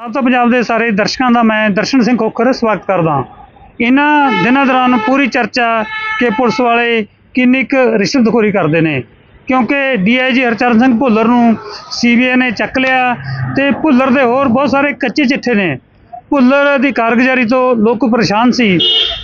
ਆਪ ਤਾਂ ਪੰਜਾਬ ਦੇ ਸਾਰੇ ਦਰਸ਼ਕਾਂ ਦਾ ਮੈਂ ਦਰਸ਼ਨ ਸਿੰਘ ਖੋਖਰ ਸਵਾਗਤ ਕਰਦਾ ਇਹਨਾਂ ਦਿਨਾਂ ਦੌਰਾਨ ਪੂਰੀ ਚਰਚਾ ਕਿ ਪੁਲਿਸ ਵਾਲੇ ਕਿੰਨੀ ਕੁ ਰਿਸ਼ਵਤਖੋਰੀ ਕਰਦੇ ਨੇ, ਕਿਉਂਕਿ ਡੀਆਈਜੀ ਹਰਚਰਨ ਸਿੰਘ ਭੁੱਲਰ ਨੂੰ ਸੀਬੀਆਈ ਨੇ ਚੱਕ ਲਿਆ ਤੇ ਭੁੱਲਰ ਦੇ ਹੋਰ ਬਹੁਤ ਸਾਰੇ ਕੱਚੇ ਚਿੱਠੇ ਨੇ। ਭੁੱਲਰ ਦੀ ਕਾਰਗੁਜ਼ਾਰੀ ਤੋਂ ਲੋਕ ਪਰੇਸ਼ਾਨ ਸੀ।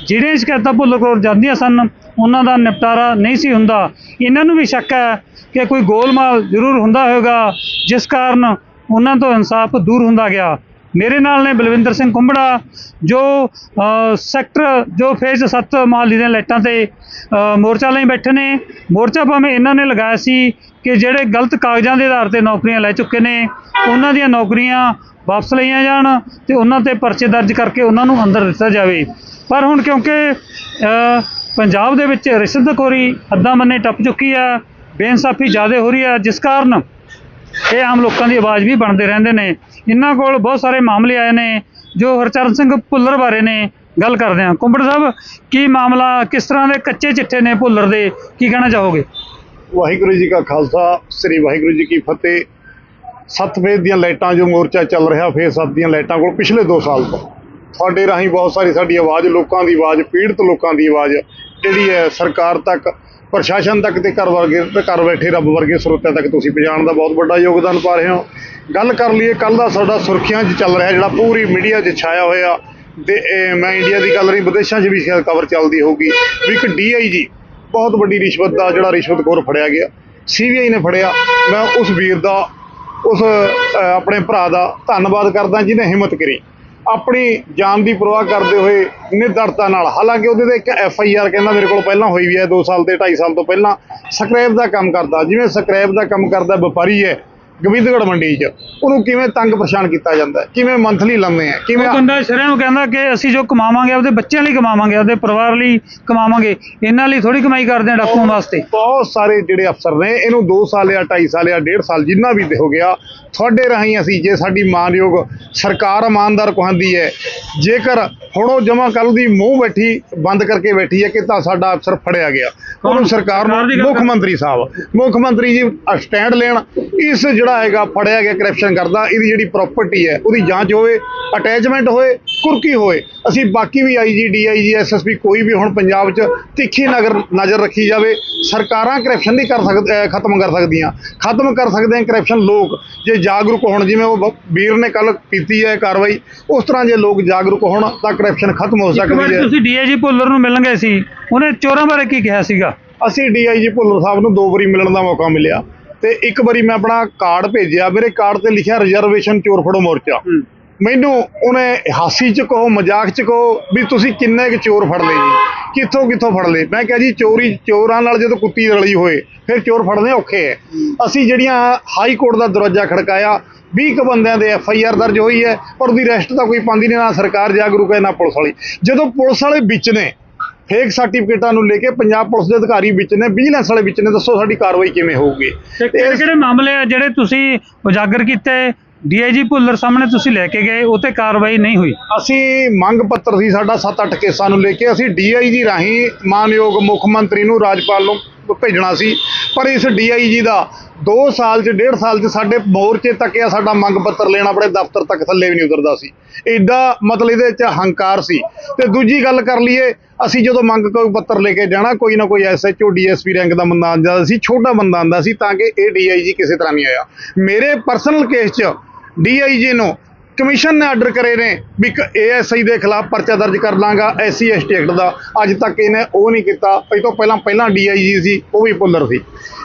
ਜਿਹੜੀਆਂ ਸ਼ਿਕਾਇਤਾਂ ਭੁੱਲਰ ਕੋਲ ਜਾਂਦੀਆਂ ਸਨ, ਉਹਨਾਂ ਦਾ ਨਿਪਟਾਰਾ ਨਹੀਂ ਸੀ ਹੁੰਦਾ। ਇਹਨਾਂ ਨੂੰ ਵੀ ਸ਼ੱਕ ਹੈ ਕਿ ਕੋਈ ਗੋਲਮਾਲ ਜ਼ਰੂਰ ਹੁੰਦਾ ਹੋਵੇਗਾ, ਜਿਸ ਕਾਰਨ ਉਹਨਾਂ ਤੋਂ ਇਨਸਾਫ ਦੂਰ ਹੁੰਦਾ ਗਿਆ। ਮੇਰੇ ਨਾਲ ਨੇ ਬਲਵਿੰਦਰ ਸਿੰਘ ਕੁੰਬੜਾ, ਜੋ ਸੈਕਟਰ, ਜੋ ਫੇਜ਼ 7 ਮਹਾਲੀ ਦੀਆਂ ਲਾਈਟਾਂ ਤੇ ਮੋਰਚਾ ਲਈ ਬੈਠੇ ਨੇ। ਮੋਰਚਾ ਭਾਵੇਂ ਇਹਨਾਂ ਨੇ ਲਗਾਇਆ ਸੀ ਕਿ ਜਿਹੜੇ ਗਲਤ ਕਾਗਜ਼ਾਂ ਦੇ ਆਧਾਰ ਤੇ ਨੌਕਰੀਆਂ ਲੈ ਚੁੱਕੇ ਨੇ, ਉਹਨਾਂ ਦੀਆਂ ਨੌਕਰੀਆਂ ਵਾਪਸ ਲਈਆਂ ਜਾਣ ਤੇ ਉਹਨਾਂ ਤੇ ਪਰਚੇ ਦਰਜ ਕਰਕੇ ਉਹਨਾਂ ਨੂੰ ਅੰਦਰ ਦਿੱਤਾ ਜਾਵੇ। ਪਰ ਹੁਣ ਕਿਉਂਕਿ ਪੰਜਾਬ ਦੇ ਵਿੱਚ ਰਿਸ਼ਵਤਖੋਰੀ ਹੱਦਾਂ ਮੰਨੇ ਟੱਪ ਚੁੱਕੀ ਆ, ਬੇਇਨਸਾਫੀ ਜ਼ਿਆਦਾ ਹੋ ਰਹੀ ਆ, ਜਿਸ ਕਾਰਨ ਇਹ ਆਮ ਲੋਕਾਂ ਦੀ ਆਵਾਜ਼ ਵੀ ਬਣਦੇ ਰਹਿੰਦੇ ਨੇ। ਇਹਨਾਂ ਕੋਲ ਬਹੁਤ ਸਾਰੇ ਮਾਮਲੇ ਆਏ ਨੇ, ਜੋ ਹਰਚਰਨ ਸਿੰਘ ਭੁੱਲਰ ਬਾਰੇ ਨੇ ਗੱਲ ਕਰਦੇ ਹਾਂ। ਕੁੰਬੜ ਸਾਹਿਬ, ਕੀ ਮਾਮਲਾ, ਕਿਸ ਤਰ੍ਹਾਂ ਦੇ ਕੱਚੇ ਚਿੱਠੇ ਨੇ ਭੁੱਲਰ ਦੇ? ਕੀ ਕਹਿਣਾ ਚਾਹੋਗੇ? ਵਾਹਿਗੁਰੂ ਜੀ ਕਾ ਖਾਲਸਾ, ਸ੍ਰੀ ਵਾਹਿਗੁਰੂ ਜੀ ਕੀ ਫਤਿਹ। ਸੱਤ ਫੇਜ਼ ਦੀਆਂ ਲਾਈਟਾਂ, ਜੋ ਮੋਰਚਾ ਚੱਲ ਰਿਹਾ ਫੇਜ਼ ਸੱਤ ਦੀਆਂ ਲਾਈਟਾਂ ਕੋਲ ਪਿਛਲੇ 2 ਸਾਲ ਤੋਂ। ਤੁਹਾਡੇ ਰਾਹੀਂ ਬਹੁਤ ਸਾਰੀ ਸਾਡੀ ਆਵਾਜ਼, ਲੋਕਾਂ ਦੀ ਆਵਾਜ਼, ਪੀੜਤ ਲੋਕਾਂ ਦੀ ਆਵਾਜ਼, ਜਿਹੜੀ ਹੈ ਸਰਕਾਰ ਤੱਕ ਪ੍ਰਸ਼ਾਸਨ ਤੱਕ ਤੇ ਘਰ ਵਰਗੇ ਤੇ ਘਰ ਬੈਠੇ ਰੱਬ ਵਰਗੇ ਸਰੋਤਿਆਂ ਤੱਕ ਤੁਸੀਂ ਪਹੁੰਚਾਉਣ ਦਾ ਬਹੁਤ ਵੱਡਾ ਯੋਗਦਾਨ ਪਾ ਰਹੇ ਹੋ। ਗੱਲ ਕਰ ਲਈਏ ਕੱਲ ਦਾ ਸਾਡਾ ਸੁਰਖੀਆਂ 'ਚ ਚੱਲ ਰਿਹਾ ਜਿਹੜਾ ਪੂਰੀ ਮੀਡੀਆ 'ਚ ਛਾਇਆ ਹੋਇਆ ਤੇ ਮੈਂ ਇੰਡੀਆ ਦੀ ਗੱਲ ਨਹੀਂ, ਵਿਦੇਸ਼ਾਂ 'ਚ ਵੀ ਸ਼ਾਇਦ ਕਵਰ ਚੱਲਦੀ ਹੋਊਗੀ। ਵੀ ਇੱਕ ਡੀਆਈਜੀ ਬਹੁਤ ਵੱਡੀ ਰਿਸ਼ਵਤ ਦਾ ਜਿਹੜਾ ਰਿਸ਼ਵਤਖੋਰ ਫੜਿਆ ਗਿਆ। ਸੀਬੀਆਈ ਨੇ ਫੜਿਆ। ਮੈਂ ਉਸ ਵੀਰ ਦਾ, ਉਸ ਆਪਣੇ ਭਰਾ ਦਾ ਧੰਨਵਾਦ ਕਰਦਾ ਜਿਹਨੇ ਹਿੰਮਤ ਕਰੀ। ਆਪਣੀ ਜਾਨ ਦੀ ਪਰਵਾਹ ਕਰਦੇ ਹੋਏ ਨਿਡਰਤਾ ਨਾਲ। ਹਾਲਾਂਕਿ ਉਹਦੇ ਤੇ ਇੱਕ ਐਫ ਆਈ ਆਰ ਕਹਿੰਦਾ ਮੇਰੇ ਕੋਲ ਪਹਿਲਾਂ ਹੋਈ ਵੀ ਹੈ 2 ਸਾਲ ਤੇ 2.5 ਸਾਲ ਤੋਂ ਪਹਿਲਾਂ। ਸਕ੍ਰੈਪ ਦਾ ਕੰਮ ਕਰਦਾ। ਜਿਵੇਂ ਸਕ੍ਰੈਪ ਦਾ ਕੰਮ ਕਰਦਾ, ਵਪਾਰੀ ਹੈ। ਗੋਬਿੰਦਗੜ੍ਹ ਮੰਡੀ 'ਚ। ਉਹਨੂੰ ਕਿਵੇਂ ਤੰਗ ਪਰੇਸ਼ਾਨ ਕੀਤਾ ਜਾਂਦਾ ਕਿਵੇਂ ਮੰਥਲੀ ਲਾਉਂਦੇ ਆ? ਕਿਵੇਂ ਉਹ ਬੰਦਾ ਸ਼ਰਮ ਕਹਿੰਦਾ ਕਿ ਅਸੀਂ ਜੋ ਕਮਾਵਾਂਗੇ ਆਪਦੇ ਬੱਚਿਆਂ ਲਈ ਕਮਾਵਾਂਗੇ ਆਪਦੇ ਪਰਿਵਾਰ ਲਈ ਕਮਾਵਾਂਗੇ। ਇਹਨਾਂ ਲਈ ਥੋੜੀ ਕਮਾਈ ਕਰਦੇ ਆ ਡਾਕੂਆਂ ਵਾਸਤੇ। ਬਹੁਤ ਸਾਰੇ ਜਿਹੜੇ ਅਫਸਰ ਨੇ ਇਹਨੂੰ 2 ਸਾਲ ਜਾਂ 2.5 ਸਾਲ ਜਾਂ 1.5 ਸਾਲ ਜਿੰਨਾ ਵੀ ਹੋ ਗਿਆ ਤੁਹਾਡੇ ਰਾਹੀਂ ਅਸੀਂ ਜੇ ਸਾਡੀ ਮਾਨਯੋਗ ਸਰਕਾਰ ਇਮਾਨਦਾਰ ਕਹਾਂਦੀ ਹੈ ਜੇਕਰ ਹੁਣ ਉਹ ਜਮਾ ਕੱਲ ਦੀ ਮੂੰਹ ਬੈਠੀ ਬੰਦ ਕਰਕੇ ਬੈਠੀ ਹੈ ਕਿ ਤਾਂ ਸਾਡਾ ਅਫਸਰ ਫੜਿਆ ਗਿਆ। ਉਹਨੂੰ ਸਰਕਾਰ ਨੂੰ ਮੁੱਖ ਮੰਤਰੀ ਸਾਹਿਬ ਮੁੱਖ ਮੰਤਰੀ ਜੀ ਸਟੈਂਡ ਲੈਣ ਇਸ ਜਿਹੜਾ ਹੈਗਾ ਫੜਿਆ ਗਿਆ ਕਰਪਸ਼ਨ ਕਰਦਾ ਇਹਦੀ ਜਿਹੜੀ ਪ੍ਰਾਪਰਟੀ ਹੈ ਉਹਦੀ ਜਾਂਚ ਹੋਵੇ ਅਟੈਚਮੈਂਟ ਹੋਏ ਕੁਰਕੀ ਹੋਏ। ਅਸੀਂ ਬਾਕੀ ਵੀ ਆਈਜੀ ਡੀਆਈਜੀ ਐਸਐਸਪੀ ਕੋਈ ਵੀ ਹੁਣ ਪੰਜਾਬ 'ਚ ਤਿੱਖੀ ਨਜ਼ਰ ਨਜ਼ਰ ਰੱਖੀ ਜਾਵੇ ਸਰਕਾਰਾਂ ਕਰਪਸ਼ਨ ਨਹੀਂ ਕਰ ਸਕ ਅਹ ਖਤਮ ਕਰ ਸਕਦੀਆਂ। ਖਤਮ ਕਰ ਸਕਦੇ ਆ ਕਰਪਸ਼ਨ ਲੋਕ। ਜੇ ਜਾਗਰੂਕ ਹੋਣ ਜਿਵੇਂ ਉਹ ਵੀਰ ਨੇ ਕੱਲ ਕੀਤੀ ਹੈ ਕਾਰਵਾਈ ਉਸ ਤਰ੍ਹਾਂ ਜੇ ਲੋਕ ਜਾਗਰੂਕ ਹੋਣ ਤਾਂ ਕਰਪਸ਼ਨ ਖਤਮ ਹੋ ਸਕਦੀ ਹੈ। ਤੁਸੀਂ ਡੀਏਜੀ ਭੁੱਲਰ ਨੂੰ ਮਿਲਣ ਗਏ ਸੀ ਉਹਨੇ ਚੋਰਾਂ ਬਾਰੇ ਕੀ ਕਿਹਾ ਸੀਗਾ? ਅਸੀਂ ਡੀਆਈਜੀ ਭੁੱਲਰ ਸਾਹਿਬ ਨੂੰ ਦੋ ਵਾਰੀ ਮਿਲਣ ਦਾ ਮੌਕਾ ਮਿਲਿਆ। ਤੇ ਇੱਕ ਵਾਰੀ ਮੈਂ ਆਪਣਾ ਕਾਰਡ ਭੇਜਿਆ ਮੇਰੇ ਕਾਰਡ ਤੇ ਲਿਖਿਆ ਰਿਜ਼ਰਵੇਸ਼ਨ ਚੋਰ ਫੜੋ ਮੋਰਚਾ। ਮੈਨੂੰ ਉਹਨੇ ਹਾਸੀ ਚ ਕਹੋ ਮਜ਼ਾਕ ਚ ਕਹੋ ਵੀ ਤੁਸੀਂ ਕਿੰਨੇ ਕੁ ਚੋਰ ਫੜ ਲਏ ਜੀ ਕਿੱਥੋਂ ਕਿੱਥੋਂ ਫੜ ਲਏ? ਮੈਂ ਕਿਹਾ ਜੀ ਚੋਰੀ ਚੋਰਾਂ ਨਾਲ ਜਦੋਂ ਕੁੱਤੀ ਰਲੀ ਹੋਏ ਫਿਰ ਚੋਰ ਫੜਨੇ ਔਖੇ ਐ। ਅਸੀਂ ਜਿਹੜੀਆਂ ਹਾਈ ਕੋਰਟ ਦਾ ਦਰਵਾਜ਼ਾ ਖੜਕਾਇਆ 20 ਕੁ ਬੰਦਿਆਂ ਦੇ ਐਫ ਆਈ ਆਰ ਦਰਜ ਹੋਈ ਹੈ ਪਰ ਉਹਦੀ ਰੈਸਟ ਤਾਂ ਕੋਈ ਪਾਉਂਦੀ ਨਹੀਂ ਨਾ ਸਰਕਾਰ ਜਾਗਰੂਕ ਹੈ ਨਾ ਪੁਲਿਸ ਵਾਲੀ। ਜਦੋਂ ਪੁਲਿਸ ਵਾਲੇ ਵਿੱਚ ਨੇ ਫੇਕ ਸਰਟੀਫਿਕੇਟਾਂ ਨੂੰ ਲੈ ਕੇ ਪੰਜਾਬ ਪੁਲਿਸ ਦੇ ਅਧਿਕਾਰੀ ਵਿੱਚ ਨੇ ਵਿਜੀਲੈਂਸ ਵਾਲੇ ਵਿੱਚ ਨੇ ਦੱਸੋ ਸਾਡੀ ਕਾਰਵਾਈ ਕਿਵੇਂ ਹੋਊਗੀ? ਤੇ ਕਿਹੜੇ ਕਿਹੜੇ ਮਾਮਲੇ ਆ ਜਿਹੜੇ ਤੁਸੀਂ ਉਜਾਗਰ ਕੀਤੇ? ਡੀਆਈਜੀ ਭੁੱਲਰ ਸਾਹਮਣੇ ਤੁਸੀਂ ਲੈ ਕੇ ਗਏ ਉਹ ਤੇ ਕਾਰਵਾਈ ਨਹੀਂ ਹੋਈ। ਅਸੀਂ ਮੰਗ ਪੱਤਰ ਸੀ ਸਾਡਾ 7-8 ਕੇਸਾਂ ਨੂੰ ਲੈ ਕੇ ਅਸੀਂ ਡੀਆਈਜੀ ਰਾਹੀਂ ਮਾਨਯੋਗ ਮੁੱਖ ਮੰਤਰੀ ਨੂੰ ਰਾਜਪਾਲ ਨੂੰ ਭੇਜਣਾ ਸੀ। ਪਰ ਇਸ ਡੀਆਈਜੀ ਦਾ 2 ਸਾਲ ਚ 1.5 ਸਾਲ ਚ ਸਾਡੇ ਮੋਰਚੇ ਤੱਕ ਆ ਸਾਡਾ ਮੰਗ ਪੱਤਰ ਲੈਣਾ ਆਪਣੇ ਦਫ਼ਤਰ ਤੱਕ ਥੱਲੇ ਵੀ ਨਹੀਂ ਉਤਰਦਾ ਸੀ। ਐਡਾ ਮਤਲਬ ਇਹਦੇ ਚ ਹੰਕਾਰ ਸੀ। ਤੇ ਦੂਜੀ ਗੱਲ ਕਰ ਲਈਏ ਅਸੀਂ ਜਦੋਂ ਮੰਗ ਕੋਈ ਪੱਤਰ ਲੈ ਕੇ ਜਾਣਾ, ਕੋਈ ਨਾ ਕੋਈ ਐਸਐਚਓ ਡੀਐਸਪੀ ਰੈਂਕ ਦਾ ਬੰਦਾ ਆਉਂਦਾ ਸੀ, ਛੋਟਾ ਬੰਦਾ ਆਉਂਦਾ ਸੀ ਤਾਂ ਕਿ ਇਹ ਡੀਆਈਜੀ ਕਿਸੇ ਤਰ੍ਹਾਂ ਨਹੀਂ ਆਇਆ। ਮੇਰੇ ਪਰਸਨਲ ਕੇਸ 'ਚ ਡੀਆਈਜੀ ਨੂੰ ਕਮਿਸ਼ਨ ਨੇ ਆਰਡਰ ਕਰੇ ਨੇ ਵੀ ਇੱਕ ਏਐਸਆਈ ਦੇ ਖਿਲਾਫ ਪਰਚਾ ਦਰਜ ਕਰ ਲਾਂਗਾ ਐਸਸੀ ਐਸਟੀ ਐਕਟ ਦਾ। ਅੱਜ ਤੱਕ ਇਹਨੇ ਉਹ ਨਹੀਂ ਕੀਤਾ। ਇਹ ਤੋਂ ਪਹਿਲਾਂ ਪਹਿਲਾਂ ਡੀਆਈਜੀ ਸੀ, ਉਹ ਵੀ ਭੁੱਲਰ ਸੀ।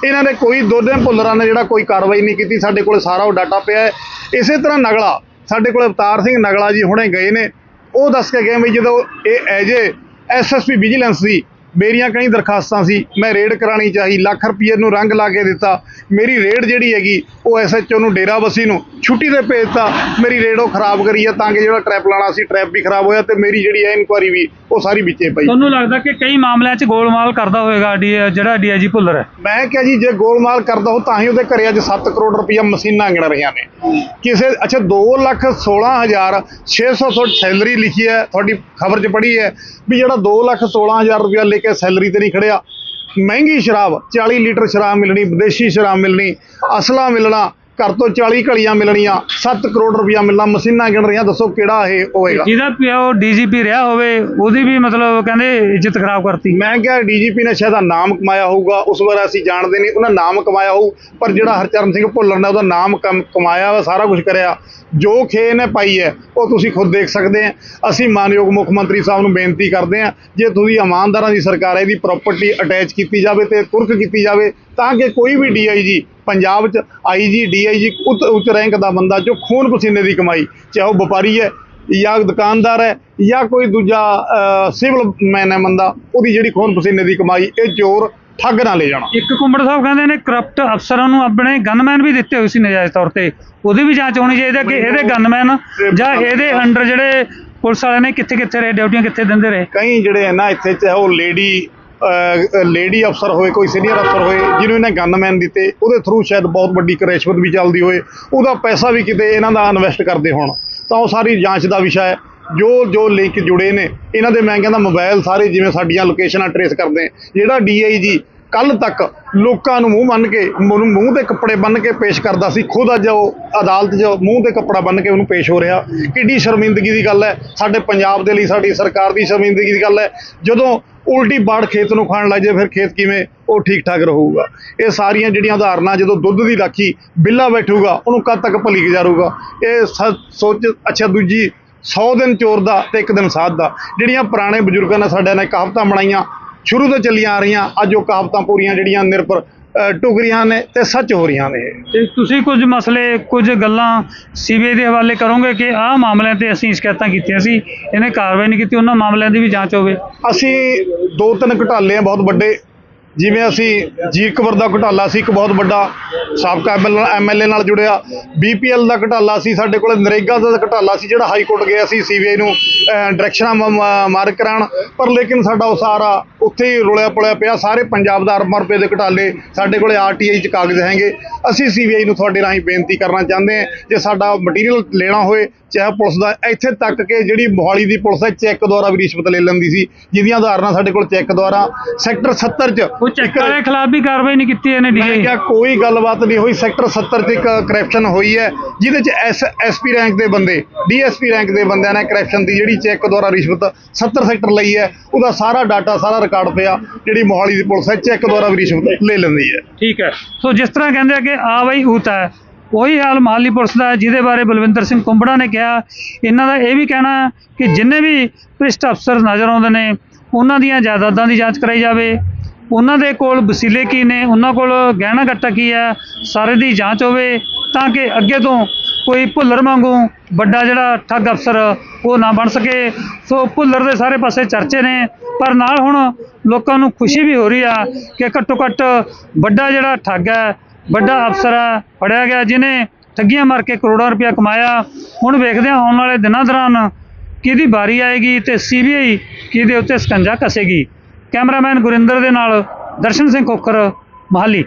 ਇਹਨਾਂ ਨੇ ਕੋਈ ਦੋਨੇ ਭੁੱਲਰਾਂ ਨੇ ਜਿਹੜਾ ਕੋਈ ਕਾਰਵਾਈ ਨਹੀਂ ਕੀਤੀ। ਸਾਡੇ ਕੋਲ ਸਾਰਾ ਉਹ ਡਾਟਾ ਪਿਆ ਹੈ। ਇਸੇ ਤਰ੍ਹਾਂ ਨਗਲਾ, ਸਾਡੇ ਕੋਲ ਅਵਤਾਰ ਸਿੰਘ ਨਗਲਾ ਜੀ ਹੁਣੇ ਗਏ ਨੇ। ਉਹ ਦੱਸ ਕੇ ਗਏ ਵੀ ਜਦੋਂ ਇਹ ਐਜ ਏ ਐਸਐਸਪੀ ਵਿਜੀਲੈਂਸ ਸੀ। ਮੇਰੀਆਂ ਕਈ ਦਰਖਾਸਤਾਂ ਸੀ। ਮੈਂ ਰੇਡ ਕਰਾਣੀ ਚਾਹੀ, ਲੱਖ ਰੁਪਏ ਨੂੰ ਰੰਗ ਲਾ ਕੇ ਦਿੱਤਾ। ਮੇਰੀ ਰੇਡ ਜਿਹੜੀ ਹੈਗੀ, ਉਹ ਐਸਐਚਓ ਨੂੰ ਡੇਰਾਬਸੀ ਨੂੰ ਛੁੱਟੀ ਤੇ ਭੇਜਤਾ ਮੇਰੀ ਰੇਡ ਉਹ ਖਰਾਬ ਕਰੀ ਆ ਤਾਂ ਕਿ ਜਿਹੜਾ ਟ੍ਰੈਪ ਲਾਣਾ ਸੀ ਟ੍ਰੈਪ ਵੀ ਖਰਾਬ ਹੋਇਆ ਤੇ ਮੇਰੀ ਜਿਹੜੀ ਹੈ ਇਨਕੁਆਰੀ ਵੀ ਉਹ ਸਾਰੀ ਵਿੱਚੇ ਪਈ। ਤੁਹਾਨੂੰ ਲੱਗਦਾ ਕਿ ਕਈ ਮਾਮਲਿਆਂ 'ਚ ਗੋਲਮਾਲ ਕਰਦਾ ਹੋਵੇਗਾ ਡੀ ਜਿਹੜਾ ਡੀਆਈਜੀ ਭੁੱਲਰ ਹੈ? ਮੈਂ ਕਿਹਾ ਜੀ ਜੇ ਗੋਲਮਾਲ ਕਰਦਾ ਹੋ ਤਾਂ ਹੀ ਉਹਦੇ ਘਰੇ ਅੱਜ 7 ਕਰੋੜ ਰੁਪਈਆ ਮਸ਼ੀਨਾਂ ਗਿਣ ਰਹੀਆਂ ਨੇ। ਕਿਸੇ ਅੱਛਾ 2 ਲੱਖ 16 ਹਜ਼ਾਰ 600 ਤੋਂ ਸੈਲਰੀ ਲਿਖੀ ਹੈ ਤੁਹਾਡੀ ਖਬਰ 'ਚ ਪੜ੍ਹੀ ਹੈ ਵੀ ਜਿਹੜਾ 2 ਲੱਖ 16 ਹਜ਼ਾਰ ਰੁਪਇਆ ਲੈ ਕੇ ਸੈਲਰੀ ਤੇ ਨਹੀਂ ਖੜਿਆ। ਮਹਿੰਗੀ ਸ਼ਰਾਬ 40 ਲੀਟਰ ਸ਼ਰਾਬ ਮਿਲਣੀ ਵਿਦੇਸ਼ੀ ਸ਼ਰਾਬ ਮਿਲਣੀ ਅਸਲਾ ਮਿਲਣਾ ਘਰ ਤੋਂ 40 ਘਲੀਆਂ ਮਿਲਣੀਆਂ 7 ਕਰੋੜ ਰੁਪਇਆ ਮਿਲਣਾ ਮਸ਼ੀਨਾਂ ਗਿਣ ਰਹੀਆਂ ਦੱਸੋ ਕਿਹੜਾ ਇਹ ਹੋਏਗਾ? ਜਿਹਦਾ ਪਿਓ ਡੀਜੀਪੀ ਰਿਹਾ ਹੋਵੇ ਉਹਦੀ ਵੀ ਮਤਲਬ ਕਹਿੰਦੇ ਇੱਜ਼ਤ ਖਰਾਬ ਕਰਤੀ। ਮੈਂ ਕਿਹਾ ਡੀਜੀਪੀ ਨੇ ਸ਼ਾਇਦ ਨਾਮ ਕਮਾਇਆ ਹੋਊਗਾ ਉਸ ਬਾਰੇ ਅਸੀਂ ਜਾਣਦੇ ਨਹੀਂ ਉਹਨਾਂ ਨਾਮ ਕਮਾਇਆ ਹੋਊ ਪਰ ਜਿਹੜਾ ਹਰਚਰਨ ਸਿੰਘ ਭੁੱਲਰ ਨੇ ਉਹਦਾ ਨਾਮ ਕਮ- ਕਮਾਇਆ ਵਾ ਸਾਰਾ ਕੁਝ ਕਰਿਆ। ਜੋ ਖੇ ਨੇ ਪਾਈ ਹੈ ਉਹ ਤੁਸੀਂ ਖੁਦ ਦੇਖ ਸਕਦੇ ਆ। ਅਸੀਂ ਮਾਨਯੋਗ ਮੁੱਖ ਮੰਤਰੀ ਸਾਹਿਬ ਨੂੰ ਬੇਨਤੀ ਕਰਦੇ ਆ ਜੇ ਤੁਸੀਂ ਇਮਾਨਦਾਰਾਂ ਦੀ ਸਰਕਾਰ ਹੈ ਇਹਦੀ ਪ੍ਰਾਪਰਟੀ ਅਟੈਚ ਕੀਤੀ ਜਾਵੇ ਤੇ ਕੁਰਕ ਕੀਤੀ ਜਾਵੇ ਤਾਂ ਕਿ ਕੋਈ ਵੀ ਡੀਆਈਜੀ ਪੰਜਾਬ 'ਚ ਆਈਜੀ ਡੀਆਈਜੀ ਉੱਚ ਉੱਚ ਰੈਂਕ ਦਾ ਬੰਦਾ ਜੋ ਖੂਨ ਪਸੀਨੇ ਦੀ ਕਮਾਈ ਚਾਹੇ ਉਹ ਵਪਾਰੀ ਹੈ ਜਾਂ ਦੁਕਾਨਦਾਰ ਹੈ ਜਾਂ ਕੋਈ ਦੂਜਾ ਸਿਵਲ ਮੈਨ ਹੈ ਬੰਦਾ ਉਹਦੀ ਜਿਹੜੀ ਖੂਨ ਪਸੀਨੇ ਦੀ ਕਮਾਈ ਇਹ ਚੋਰ ਠੱਗ ਨਾ ਲੈ ਜਾਣਾ। ਇੱਕ ਕੁੰਬੜ ਸਾਹਿਬ ਕਹਿੰਦੇ ਨੇ ਕਰਪਟ ਅਫਸਰਾਂ ਨੂੰ ਆਪਣੇ ਗਨਮੈਨ ਵੀ ਦਿੱਤੇ ਹੋਏ ਸੀ ਨਜਾਇਜ਼ ਤੌਰ ਤੇ। ਉਹਦੀ ਵੀ ਜਾਂਚ ਹੋਣੀ ਚਾਹੀਦੀ ਹੈ ਕਿ ਇਹਦੇ ਗਨਮੈਨ ਜਾਂ ਇਹਦੇ ਅੰਡਰ ਜਿਹੜੇ ਪੁਲਿਸ ਵਾਲਿਆਂ ਨੇ ਕਿੱਥੇ ਕਿੱਥੇ ਰਹੇ ਡਿਊਟੀਆਂ ਕਿੱਥੇ ਦਿੰਦੇ ਰਹੇ। ਕਈ ਜਿਹੜੇ ਹੈ ਨਾ ਇੱਥੇ ਚਾਹੇ ਉਹ ਲੇਡੀ ਲੇਡੀ ਅਫਸਰ ਹੋਏ, ਕੋਈ ਸੀਨੀਅਰ ਅਫਸਰ ਹੋਏ, ਜਿਹਨੂੰ ਇਹਨੇ ਗਨਮੈਨ ਦਿੱਤੇ, ਉਹਦੇ ਥਰੂ ਸ਼ਾਇਦ ਬਹੁਤ ਵੱਡੀ ਇੱਕ ਵੀ ਚੱਲਦੀ ਹੋਏ, ਉਹਦਾ ਪੈਸਾ ਵੀ ਕਿਤੇ ਇਹਨਾਂ ਦਾ ਇਨਵੈਸਟ ਕਰਦੇ ਹੋਣ। ਤਾਂ ਉਹ ਸਾਰੀ ਜਾਂਚ ਦਾ ਵਿਸ਼ਾ ਹੈ। ਜੋ ਜੋ ਲਿੰਕ ਜੁੜੇ ਨੇ, ਇਹਨਾਂ ਦੇ ਮੈਂ ਕਹਿੰਦਾ ਮੋਬਾਈਲ ਸਾਰੇ ਜਿਵੇਂ ਸਾਡੀਆਂ ਲੋਕੇਸ਼ਨਾਂ ਟਰੇਸ ਕਰਦੇ ਆ। ਜਿਹੜਾ ਡੀਆਈਜੀ ਕੱਲ ਤੱਕ ਲੋਕਾਂ ਨੂੰ ਮੂੰਹ ਬੰਨ ਕੇ, ਮੂੰਹ ਮੂੰਹ ਤੇ ਕੱਪੜੇ ਬੰਨ ਕੇ ਪੇਸ਼ ਕਰਦਾ ਸੀ, ਖੁਦ ਅੱਜ ਉਹ ਅਦਾਲਤ 'ਚ ਮੂੰਹ ਤੇ ਕੱਪੜਾ ਬੰਨ ਕੇ ਉਹਨੂੰ ਪੇਸ਼ ਹੋ ਰਿਹਾ। ਕਿੱਡੀ ਸ਼ਰਮਿੰਦਗੀ ਦੀ ਗੱਲ ਹੈ। ਸਾਡੇ ਪੰਜਾਬ ਦੇ ਲਈ ਸਾਡੀ ਸਰਕਾਰ ਦੀ ਸ਼ਰਮਿੰਦਗੀ ਦੀ ਗੱਲ ਹੈ। ਜਦੋਂ ਉਲਟੀ ਬਾੜ ਖੇਤ ਨੂੰ ਖਾਣ ਲੱਗ ਜਾਏ ਫਿਰ ਖੇਤ ਕਿਵੇਂ ਉਹ ਠੀਕ ਠਾਕ ਰਹੂਗਾ? ਇਹ ਸਾਰੀਆਂ ਜਿਹੜੀਆਂ ਉਦਾਹਰਨਾਂ, ਜਦੋਂ ਦੁੱਧ ਦੀ ਰਾਖੀ ਬਿੱਲਾ ਬੈਠੂਗਾ, ਉਹਨੂੰ ਕਦ ਤੱਕ ਭਲੀ ਗੁਜ਼ਾਰੂਗਾ ਇਹ ਸੋਚ, ਅੱਛਾ, ਦੂਜੀ 100 ਦਿਨ ਚੋਰ ਦਾ ਤੇ ਇੱਕ ਦਿਨ ਸਾਧ ਦਾ। ਜਿਹੜੀਆਂ ਪੁਰਾਣੇ ਬਜ਼ੁਰਗਾਂ ਨੇ ਸਾਡਿਆਂ ਨੇ ਕਹਾਵਤਾਂ ਬਣਾਈਆਂ, ਸ਼ੁਰੂ ਤੋਂ ਚੱਲੀਆਂ ਆ ਰਹੀਆਂ, ਅੱਜ ਉਹ ਕਹਾਵਤਾਂ ਪੂਰੀਆਂ ਜਿਹੜੀਆਂ ਨਿਰਭਰ ਟੁਕ ਰਹੀਆਂ ਨੇ ਤੇ ਸੱਚ ਹੋ ਰਹੀਆਂ ਨੇ। ਤੇ ਤੁਸੀਂ ਕੁਝ ਮਸਲੇ ਕੁਝ ਗੱਲਾਂ ਸੀਬੀਆਈ ਦੇ ਹਵਾਲੇ ਕਰੋਗੇ ਕਿ ਆਹ ਮਾਮਲਿਆਂ ਤੇ ਅਸੀਂ ਸ਼ਿਕਾਇਤਾਂ ਕੀਤੀਆਂ ਸੀ ਇਹਨੇ ਕਾਰਵਾਈ ਨਹੀਂ ਕੀਤੀ ਉਹਨਾਂ ਮਾਮਲਿਆਂ ਦੀ ਵੀ ਜਾਂਚ ਹੋਵੇ ਅਸੀਂ ਦੋ ਤਿੰਨ ਘੁਟਾਲੇ ਆ ਬਹੁਤ ਵੱਡੇ ਜਿਵੇਂ ਅਸੀਂ ਜੀਰਕਵਰ ਦਾ ਘੁਟਾਲਾ ਸੀ, ਇੱਕ ਬਹੁਤ ਵੱਡਾ ਸਾਬਕਾ ਐਮਐਲਏ ਨਾਲ ਜੁੜਿਆ। ਬੀਪੀਐਲ ਦਾ ਘੁਟਾਲਾ ਸੀ, ਸਾਡੇ ਕੋਲ ਨਰੇਗਾ ਦਾ ਘੁਟਾਲਾ ਸੀ, ਜਿਹੜਾ ਹਾਈ ਕੋਰਟ ਗਿਆ ਸੀ ਸੀਬੀਆਈ ਨੂੰ ਡਾਇਰੈਕਸ਼ਨਾਂ ਮਾਰਕ ਕਰਾਉਣ। ਪਰ ਲੇਕਿਨ ਸਾਡਾ ਉਹ ਸਾਰਾ ਉੱਥੇ ਹੀ ਰੁਲਿਆ ਪੁਲਿਆ ਪਿਆ, ਸਾਰੇ ਪੰਜਾਬ ਦਾ ਅਰਬਾਂ ਰੁਪਏ ਦੇ ਘੁਟਾਲੇ ਸਾਡੇ ਕੋਲੇ ਆਰਟੀਆਈ ਚ ਕਾਗਜ਼ ਹੈਗੇ। ਅਸੀਂ ਸੀਬੀਆਈ ਨੂੰ ਤੁਹਾਡੇ ਰਾਹੀਂ ਬੇਨਤੀ ਕਰਨਾ ਚਾਹੁੰਦੇ ਹਾਂ, ਜੇ ਸਾਡਾ ਮਟੀਰੀਅਲ ਲੈਣਾ ਹੋਏ ਚਾਹੇ ਪੁਲਿਸ ਦਾ ਇੱਥੇ ਤੱਕ ਕਿ ਜਿਹੜੀ ਮੋਹਾਲੀ ਦੀ ਪੁਲਿਸ ਹੈ ਚੈੱਕ ਦੁਆਰਾ ਵੀ ਰਿਸ਼ਵਤ ਲੈ ਲੈਂਦੀ ਸੀ ਜਿਹਦੀਆਂ ਉਦਾਹਰਨਾਂ ਸਾਡੇ ਕੋਲ ਚੈੱਕ ਦੁਆਰਾ। ਸੈਕਟਰ 70 ਚ ਉਹ ਚੈੱਕ ਵਾਲੇ ਖਿਲਾਫ ਵੀ ਕਾਰਵਾਈ ਨਹੀਂ ਕੀਤੀ ਇਹਨੇ ਮੈਂ ਡੀਏ। ਕਿਹਾ ਕੋਈ ਗੱਲਬਾਤ ਨਹੀਂ ਹੋਈ ਸੈਕਟਰ 70 ਚ ਇੱਕ ਕਰਪਸ਼ਨ ਹੋਈ ਹੈ ਜਿਹਦੇ ਚ ਐਸ ਐਸਪੀ ਰੈਂਕ ਦੇ ਬੰਦੇ ਡੀਐਸਪੀ ਰੈਂਕ ਦੇ ਬੰਦਿਆਂ ਨੇ ਕਰਪਸ਼ਨ ਦੀ ਜਿਹੜੀ ਚੈੱਕ ਦੁਆਰਾ ਰਿਸ਼ਵਤ 70 ਸੈਕਟਰ ਲਈ ਹੈ ਉਹਦਾ ਸਾਰਾ ਡਾਟਾ ਸਾਰਾ ਰਿਕਾਰਡ ਪਿਆ ਜਿਹੜੀ ਮੋਹਾਲੀ ਦੀ ਪੁਲਿਸ ਹੈ ਚੈੱਕ ਦੁਆਰਾ ਵੀ ਰਿਸ਼ਵਤ ਲੈ ਲੈਂਦੀ ਹੈ। ਠੀਕ ਹੈ। ਸੋ ਜਿਸ ਤਰ੍ਹਾਂ ਕਹਿੰਦੇ ਆ ਕਿ ਆ ਬਈ ਊਤ ਹੈ ਉਹੀ ਹਾਲ ਮਹਾਲੀ ਪੁਲਿਸ ਦਾ ਜਿਹਦੇ ਬਾਰੇ ਬਲਵਿੰਦਰ ਸਿੰਘ ਕੁੰਬੜਾ ਨੇ ਕਿਹਾ। ਇਹਨਾਂ ਦਾ ਇਹ ਵੀ ਕਹਿਣਾ ਕਿ ਜਿੰਨੇ ਵੀ ਭ੍ਰਿਸ਼ਟ ਅਫਸਰ ਨਜ਼ਰ ਆਉਂਦੇ ਨੇ, ਉਹਨਾਂ ਦੀਆਂ ਜਾਇਦਾਦਾਂ ਦੀ ਜਾਂਚ ਕਰਾਈ ਜਾਵੇ। ਉਹਨਾਂ ਦੇ ਕੋਲ ਵਸੀਲੇ ਕੀ ਨੇ? ਉਹਨਾਂ ਕੋਲ ਗਹਿਣਾ ਗੱਟਾ ਕੀ ਹੈ? ਸਾਰੇ ਦੀ ਜਾਂਚ ਹੋਵੇ ਤਾਂ ਕਿ ਅੱਗੇ ਤੋਂ ਕੋਈ ਭੁੱਲਰ ਵਾਂਗੂ ਵੱਡਾ ਜਿਹੜਾ ਠੱਗ ਅਫਸਰ ਉਹ ਨਾ ਬਣ ਸਕੇ। ਸੋ ਭੁੱਲਰ ਦੇ ਸਾਰੇ ਪਾਸੇ ਚਰਚੇ ਨੇ, ਪਰ ਨਾਲ ਹੁਣ ਲੋਕਾਂ ਨੂੰ ਖੁਸ਼ੀ ਵੀ ਹੋ ਰਹੀ ਆ ਕਿ ਘੱਟੋ ਘੱਟ ਵੱਡਾ ਜਿਹੜਾ ਠੱਗ ਹੈ ਵੱਡਾ ਅਫਸਰ ਆ ਫੜਿਆ ਗਿਆ ਜਿਹਨੇ ਠੱਗੀਆਂ ਮਾਰ ਕੇ ਕਰੋੜਾਂ ਰੁਪਇਆ ਕਮਾਇਆ। ਹੁਣ ਵੇਖਦੇ ਹਾਂ ਆਉਣ ਵਾਲੇ ਦਿਨਾਂ ਦੌਰਾਨ ਕਿਹਦੀ ਵਾਰੀ ਆਏਗੀ ਤੇ ਸੀਬੀਆਈ ਕਿਹਦੇ ਉੱਤੇ ਸਕੰਜਾ ਕੱਸੇਗੀ। ਕੈਮਰਾਮੈਨ ਗੁਰਿੰਦਰ ਦੇ ਨਾਲ ਦਰਸ਼ਨ ਸਿੰਘ ਖੋਖਰ ਮਹਾਲੀ।